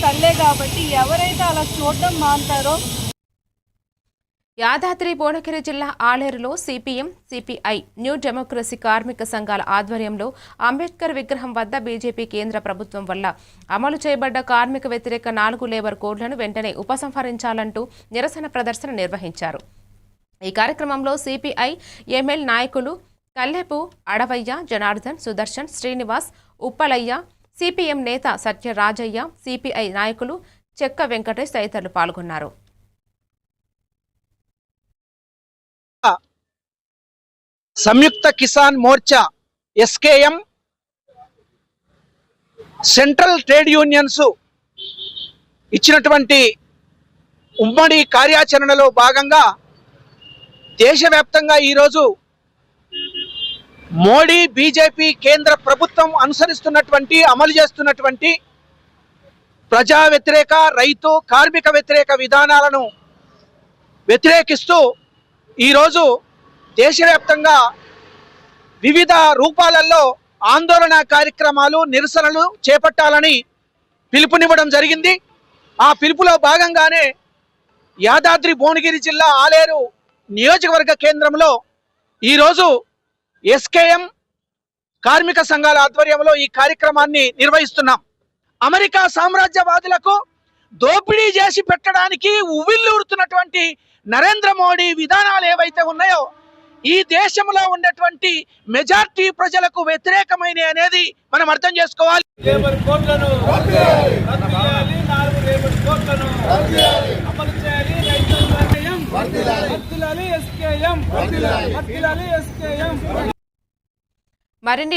Sunday కాబట్టి ఎవరైతే అలా చూడడం మాంటారో యాదాద్రి భువనగిరి జిల్లా ఆలేరులో సిపిఎం సిపిఐ న్యూ డెమోక్రసీ కార్మిక సంఘాల ఆధ్వర్యంలో అంబేద్కర్ విగ్రహం వద్ద బీజేపీ కేంద్ర ప్రభుత్వం వల్ల అమలు చేయబడ్డ కార్మిక వ్యతిరేక నాలుగు లేబర్ కోడ్లను వెంటనే ఉపసంహరించాలంటూ నిరసన ప్రదర్శన నిర్వహించారు. ఈ కార్యక్రమంలో సిపిఐ ఎంఎల్ నాయకులు కల్లెపు అడవయ్య జనార్దన్ సుదర్శన్ శ్రీనివాస్ ఉప్పలయ్య సిపిఎం నేత సత్యరాజయ్య సిపిఐ నాయకులు చెక్క వెంకటేష్ తదితరులు పాల్గొన్నారు. Samyukta Kisan Morcha SKM central trade unions ఇచ్చినటువంటి ఉమ్మడి కార్యాచరణలో భాగంగా దేశవ్యాప్తంగా ఈరోజు మోడీ బీజేపీ కేంద్ర ప్రభుత్వం అనుసరిస్తున్నటువంటి అమలు చేస్తున్నటువంటి ప్రజా వ్యతిరేక రైతు కార్మిక వ్యతిరేక విధానాలను వ్యతిరేకిస్తూ ఈరోజు దేశవ్యాప్తంగా వివిధ రూపాలలో ఆందోళన కార్యక్రమాలు నిరసనలు చేపట్టాలని పిలుపునివ్వడం జరిగింది. ఆ పిలుపులో భాగంగానే యాదాద్రి భువనగిరి జిల్లా ఆలేరు నియోజకవర్గ కేంద్రంలో ఈరోజు ఎస్కేఎం కార్మిక సంఘాల ఆధ్వర్యంలో ఈ కార్యక్రమాన్ని నిర్వహిస్తున్నాం. అమెరికా సామ్రాజ్యవాదులకు దోపిడీ చేసి పెట్టడానికి ఉవ్విల్లూరుతున్నటువంటి నరేంద్ర మోడీ విధానాలు ఏవైతే ఉన్నాయో ఈ దేశంలో ఉన్నటువంటి మెజార్టీ ప్రజలకు వ్యతిరేకమైన అనేది మనం అర్థం చేసుకోవాలి లేబర్ కోడ్లను రద్దు చేయాలి నాలుగు లేబర్ కోడ్లను అమలు చేయాలి రైతాంగం వర్ధిల్లాలి ఎస్కేఎం వర్ధిల్లాలి ఎస్కేఎం మరిన్ని